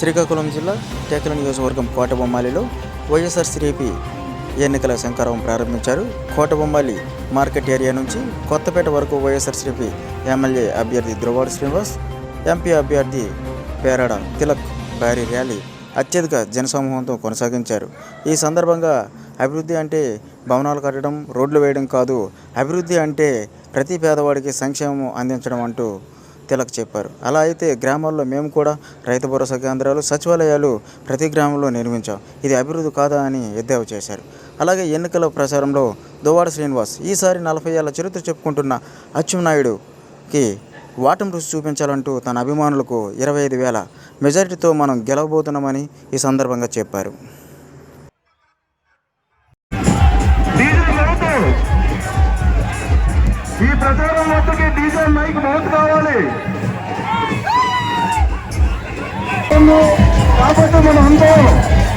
శ్రీకాకుళం జిల్లా టేకల నియోజకవర్గం కోటబొమ్మాలిలో వైఎస్ఆర్సీపీ ఎన్నికల శంకారం ప్రారంభించారు. కోటబొమ్మాలి మార్కెట్ ఏరియా నుంచి కొత్తపేట వరకు వైఎస్ఆర్సీపీ ఎమ్మెల్యే అభ్యర్థి ధ్రువాడు శ్రీనివాస్ ఎంపీ అభ్యర్థి పేరాడ తిలక్ భారీ ర్యాలీ అత్యధిక జనసమూహంతో కొనసాగించారు. ఈ సందర్భంగా అభివృద్ధి అంటే భవనాలు కట్టడం రోడ్లు వేయడం కాదు అభివృద్ధి అంటే ప్రతి పేదవాడికి సంక్షేమం అందించడం అంటూ తిలక్ చెప్పారు. అలా అయితే గ్రామాల్లో మేము కూడా రైతు భరోసా కేంద్రాలు సచివాలయాలు ప్రతి గ్రామంలో నిర్మించాం. ఇది అభివృద్ధి కాదా అని ఎద్దేవా చేశారు. అలాగే ఎన్నికల ప్రచారంలో దువ్వాడ శ్రీనివాస్ ఈసారి నలభై ఏళ్ళ చరిత్ర చెప్పుకుంటున్న అచ్చెన్నాయుడుకి వాటం రుచి చూపించాలంటూ తన అభిమానులకు ఇరవై ఐదు వేల మెజారిటీతో మనం గెలవబోతున్నామని ఈ సందర్భంగా చెప్పారు. ప్రచారం వద్దకి డీజే మైక్ మౌత్ కావాలి. కాబట్టి మనం అందరం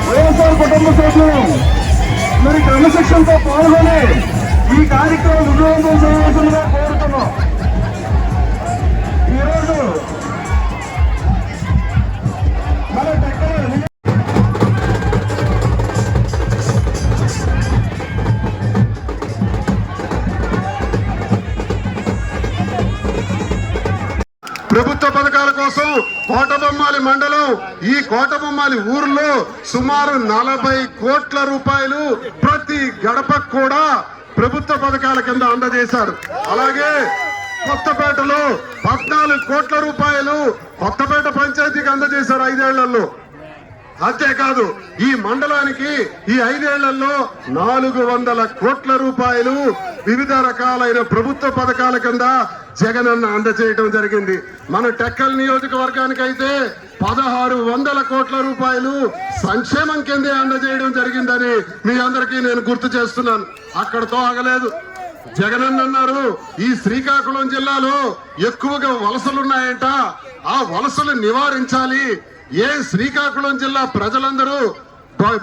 వైఎస్ఆర్ కుటుంబ సభ్యులు మరి క్రమశిక్షణతో పాల్గొని ప్రభుత్వ పథకాల కోసం కోటబొమ్మాలి మండలం ఈ కోటబొమ్మాలి ఊర్లో సుమారు నలభై కోట్ల రూపాయలు ప్రతి గడపకు కూడా ప్రభుత్వ పథకాల కింద అందజేశారు. అలాగే కొత్తపేటలో పద్నాలుగు కోట్ల రూపాయలు కొత్తపేట పంచాయతీకి అందజేశారు ఐదేళ్ళలో. అంతేకాదు ఈ మండలానికి ఈ ఐదేళ్ళలో నాలుగు వందల కోట్ల రూపాయలు వివిధ రకాలైన ప్రభుత్వ పథకాల కింద జగనన్న అందజేయడం జరిగింది. మన టెక్కల్ నియోజకవర్గానికి అయితే పదహారు వందల కోట్ల రూపాయలు సంక్షేమం కిందే అందజేయడం జరిగిందని మీ అందరికీ నేను గుర్తు చేస్తున్నాను. అక్కడతో ఆగలేదు. జగనన్న అన్నారు ఈ శ్రీకాకుళం జిల్లాలో ఎక్కువగా వలసలున్నాయంట. ఆ వలసలు నివారించాలి. ఏ శ్రీకాకుళం జిల్లా ప్రజలందరూ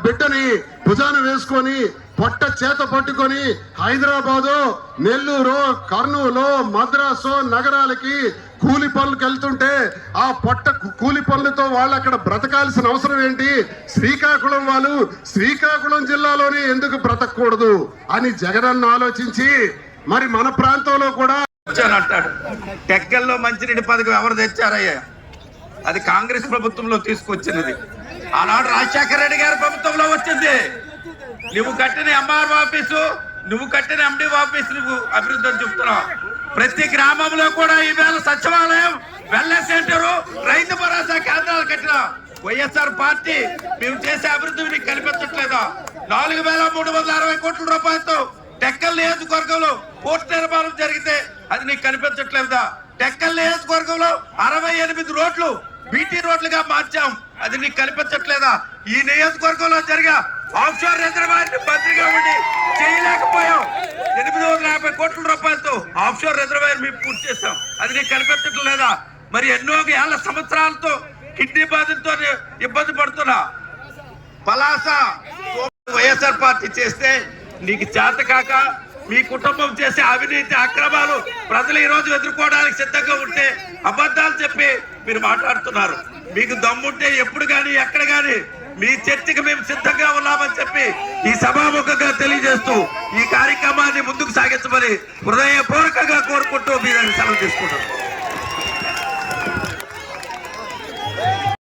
బిడ్డని భుజాన వేసుకొని పొట్ట చేత పట్టుకొని హైదరాబాదు నెల్లూరు కర్నూలు మద్రాసు నగరాలకి కూలి పనులకు వెళ్తుంటే ఆ పొట్ట కూలి పనులతో వాళ్ళు అక్కడ బ్రతకాల్సిన అవసరం ఏంటి? శ్రీకాకుళం వాళ్ళు శ్రీకాకుళం జిల్లాలోనే ఎందుకు బ్రతకూడదు అని జగనన్న ఆలోచించి మరి మన ప్రాంతంలో కూడా అంటాడు. టెక్కల్లో మంచినీటి పథకం ఎవరు తెచ్చారయ్యా? అది కాంగ్రెస్ ప్రభుత్వంలో తీసుకొచ్చినది. ఆనాడు రాజశేఖర రెడ్డి గారి ప్రభుత్వంలో వచ్చింది. నువ్వు కట్టిన ఎంఆర్ ఆఫీసు నువ్వు కట్టిన ఎండి ఆఫీస్ నువ్వు అభివృద్ధి అని చెప్తున్నావు. ప్రతి గ్రామంలో కూడా ఈవేళ సచివాలయం వెల్నెస్ సెంటర్ రైతు భరోసా కేంద్రాలు కట్టిన. వైఎస్ఆర్ పార్టీ మేము చేసే అభివృద్ధి మీకు కనిపించట్లేదా నాలుగు వేల మూడు వందల అరవై కోట్ల రూపాయలతో టెక్కల్ నియోజకవర్గంలో పోర్టు నిర్మాణం జరిగితే అది నీకు కనిపించట్లేదా టెక్కల్ నియోజకవర్గంలో అరవై ఎనిమిది రోడ్లు బీటీ రోడ్లుగా మార్చాం. అది నీకు కనిపించట్లేదా ఈ నియోజకవర్గంలో జరిగా ఆఫ్షోర్ రిజర్వాయర్ మంత్రిగా ఉండి చేయలేకపోయాం. ఎనిమిది వందల యాభై కోట్ల రూపాయలతో ఆఫ్షోర్ రిజర్వాయర్ మేము పూర్తి చేస్తాం. అది నీకు లేదా? మరి ఎన్నో ఏళ్ళ సంవత్సరాలతో కిడ్నీ బాధలతో ఇబ్బంది పడుతున్నా. పలాస వైఎస్ఆర్ పార్టీ చేస్తే నీకు చేత కాక మీ కుటుంబం చేసే అవినీతి అక్రమాలు ప్రజలు ఈరోజు ఎదుర్కోవడానికి సిద్ధంగా ఉంటే అబద్ధాలు చెప్పి మీరు మాట్లాడుతున్నారు. మీకు దమ్ముంటే ఎప్పుడు కానీ ఎక్కడ కానీ మీ చర్చకి మేము సిద్ధంగా ఉన్నామని చెప్పి ఈ సభాముఖంగా తెలియజేస్తూ ఈ కార్యక్రమాన్ని ముందుకు సాగించమని హృదయపూర్వకంగా కోరుకుంటూ మీరు సెలవు తీసుకుంటారు